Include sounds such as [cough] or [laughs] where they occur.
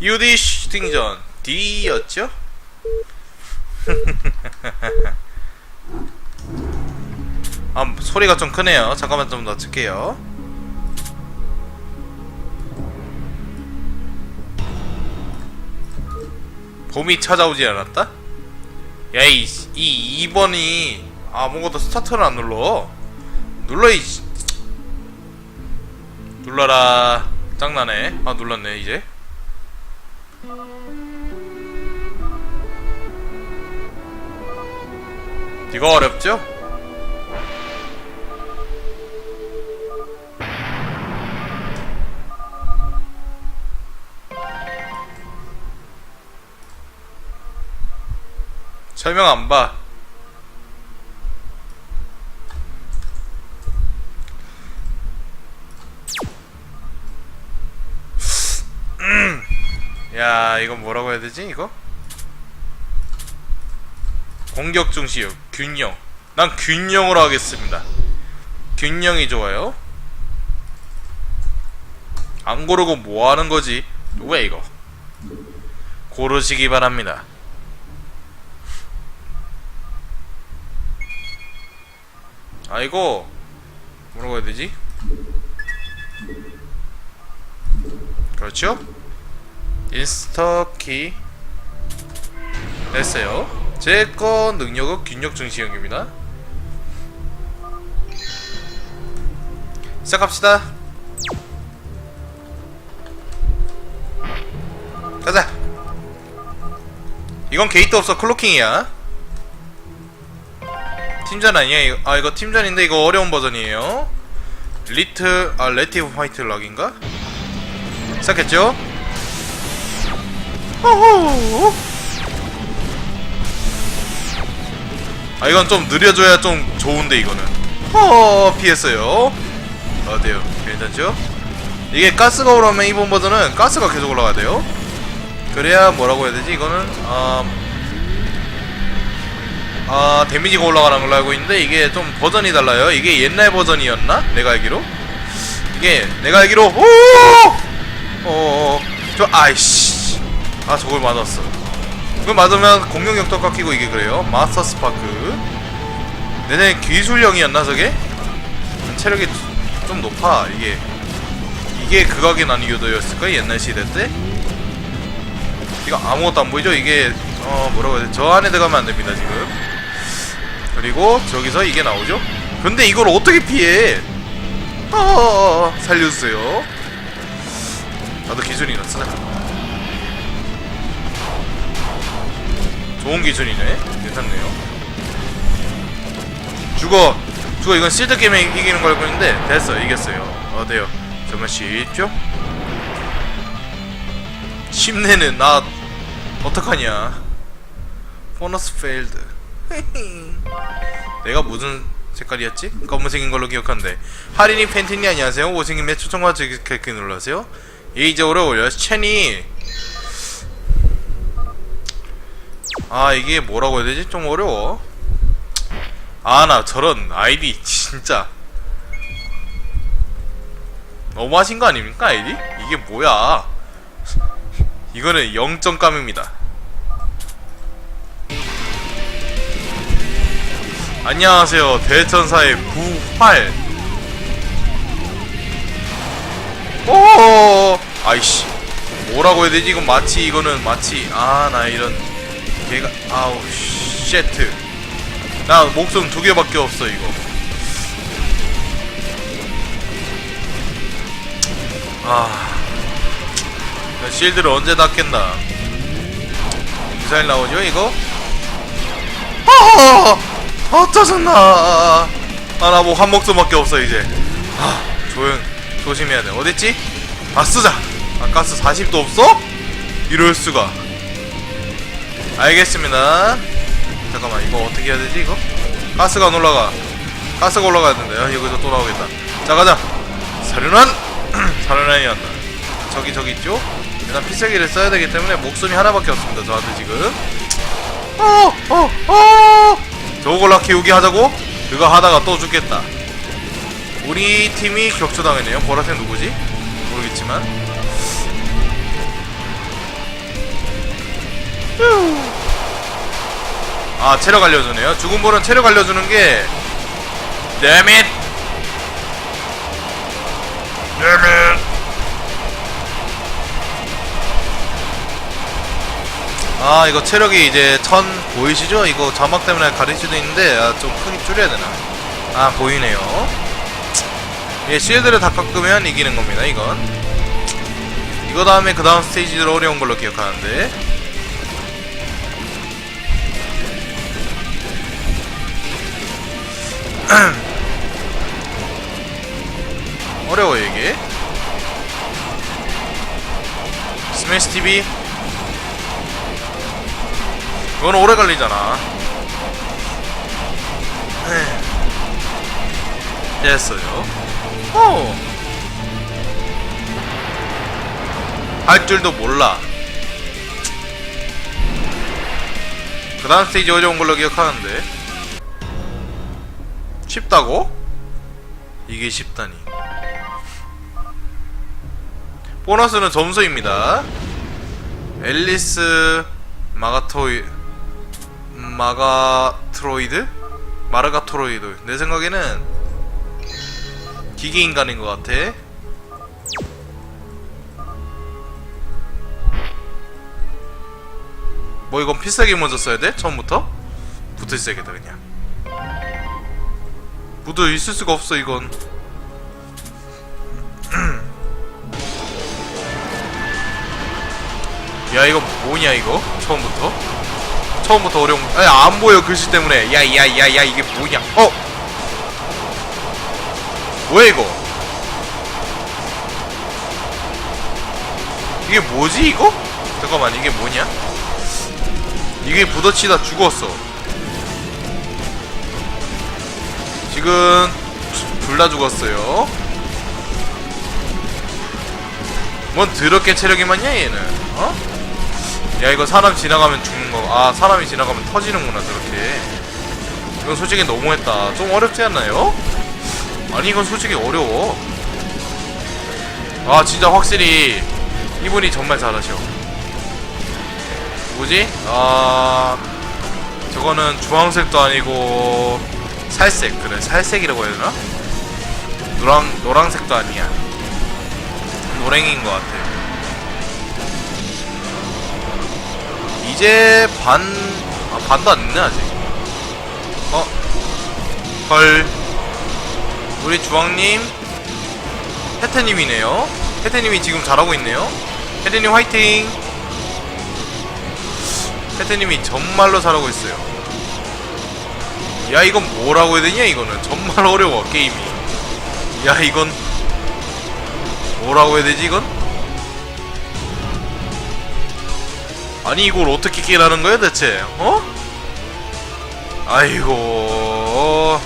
UD 슈팅전 D였죠? [laughs] 아 소리가 좀 크네요 잠깐만 좀 낮출게요 봄이 찾아오지 않았다? 야이 이 2번이 아무것도 스타트를 안 눌러 눌러 이 씨. 눌러라 짱나네 아 눌렀네 이제 이거 어렵죠? 설명 안 봐. 이건 뭐라고 해야 되지? 이거? 공격 중시요. 균형. 난 균형으로 하겠습니다. 균형이 좋아요. 안 고르고 뭐 하는 거지? 왜 이거? 고르시기 바랍니다. 아 이거 뭐라고 해야 되지? 그렇죠? 인스터키 됐어요. 제거 능력은 균력 중시형입니다. 시작합시다. 가자. 이건 게이트 없어 클로킹이야. 팀전 아니야? 이거, 아 이거 팀전인데 이거 어려운 버전이에요. 리트 아 레티브 화이트 락인가? 시작했죠? 호호. 아 이건 좀 느려줘야 좀 좋은데 이거는. 어 피했어요. 어때요? 괜찮죠? 이게 가스가 오르면 이번 버전은 가스가 계속 올라가야 돼요. 그래야 뭐라고 해야 되지? 이거는 아 아 데미지가 올라가는 걸로 알고 있는데 이게 좀 버전이 달라요. 이게 옛날 버전이었나? 내가 알기로 이게 내가 알기로 오! 어, 저 아이씨, 아 저걸 맞았어. 그걸 맞으면 공격력도 깎이고 이게 그래요. 마스터 스파크. 내내 기술형이었나 저게? 체력이 좀 높아 이게. 이게 극악의 난이도였을까 옛날 시대 때? 이거 아무것도 안 보이죠? 이게 어 뭐라고 해야 돼? 저 안에 들어가면 안 됩니다 지금. 그리고 저기서 이게 나오죠? 근데 이걸 어떻게 피해? 어 살려주세요. 나도 기준이 났어. 좋은 기준이네. 괜찮네요. 죽어. 죽어. 이건 실드 게임에 이기는 걸 알고 있는데 됐어. 이겼어요. 어때요? 정말 쉽죠? 쉽네는 나 어떡하냐? 보너스 페일드. [laughs] 내가 무슨 색깔이었지? 검은색인 걸로 기억하는데 하리니 팬티니 안녕하세요. 오승님의 추천과 즐기게 눌러주세요. 예의적으로 올려 체니 아 이게 뭐라고 해야 되지? 좀 어려워. 아 나 저런 아이디 진짜. 너무하신 거 아닙니까 아이디? 이게 뭐야? 이거는 0점감입니다. 안녕하세요. 대천사의 부활 오! 아이씨. 뭐라고 해야 되지? 이건 마치 이거는 마치 아 나 이런 걔가 아우 쉣트 나 목숨 두 개밖에 없어 이거. 아. 나 실드를 언제 닫겠나? 미사일 나오죠 이거? 아, 아 짜증나. 아나 뭐 한 목숨밖에 없어 이제. 아 조용 조심해야 돼. 어딨지? 아 쓰자. 아 가스 40도 없어? 이럴 수가 알겠습니다 잠깐만 이거 어떻게 해야 되지 이거? 가스가 안 올라가 가스가 올라가야 된다 야 여기서 또 나오겠다 자 가자 사륜한 사륜한이 간다 저기 저기 있죠? 일단 필살기를 써야 되기 때문에 목숨이 하나밖에 없습니다 저한테 지금 어, 어, 어. 저걸로 키우기 하자고? 그거 하다가 또 죽겠다. 우리 팀이 격추당했네요. 보라색 누구지? 모르겠지만. 아 체력 알려주네요. 죽은 분은 체력 알려주는 게 Damn it. Damn it 아 이거 체력이 이제 천 보이시죠? 이거 자막 때문에 가릴 수도 있는데 아, 좀 크게 줄여야 되나? 아 보이네요. 예 실드를 다 깎으면 이기는 겁니다 이건. 이거 다음에 그 다음 스테이지로 어려운 걸로 기억하는데 [clears throat] 어려워 이게. 스매시 TV 이건 오래 걸리잖아. [clears throat] 됐어요. 오. 할 줄도 몰라. 그 다음 스테이지 어려운 걸로 기억하는데 쉽다고? 이게 쉽다니 보너스는 점수입니다 앨리스 마가토이 마가트로이드? 마르가토로이드 내 생각에는 기계인간인 것 같아 뭐 이건 필살기 먼저 써야 돼? 처음부터? 붙어 있어야겠다 그냥 붙어 있을 수가 없어 이건. [clears throat] 야 이거 뭐냐 이거? 처음부터? 처음부터 어려운 거. 아니 안 보여 글씨 때문에. 야야야야 이게 뭐냐? 어! 뭐야 이거? 이게 뭐지 이거? 잠깐만 이게 뭐냐? 이게 부딪히다 죽었어 지금 둘 다 죽었어요. 뭔 더럽게 체력이 많냐 얘는? 어? 야 이거 사람 지나가면 죽는 거아 사람이 지나가면 터지는구나 저렇게. 이건 솔직히 너무했다. 좀 어렵지 않나요? 아니 이건 솔직히 어려워. 아 진짜 확실히 이분이 정말 잘하셔. 뭐지? 아 저거는 주황색도 아니고 살색 그래 살색이라고 해야 되나? 노랑 노랑색도 아니야. 노랭인 것 같아. 이제 반 아, 반도 안 됐네 아직. 어? 헐. 우리 주황님 혜태님이네요. 혜태님이 지금 잘하고 있네요. 혜태님 화이팅! 혜태님이 정말로 잘하고 있어요 야 이건 뭐라고 해야 되냐 이거는 정말 어려워 게임이 야 이건 뭐라고 해야 되지 이건? 아니 이걸 어떻게 깨라는 거야 대체 어? 아이고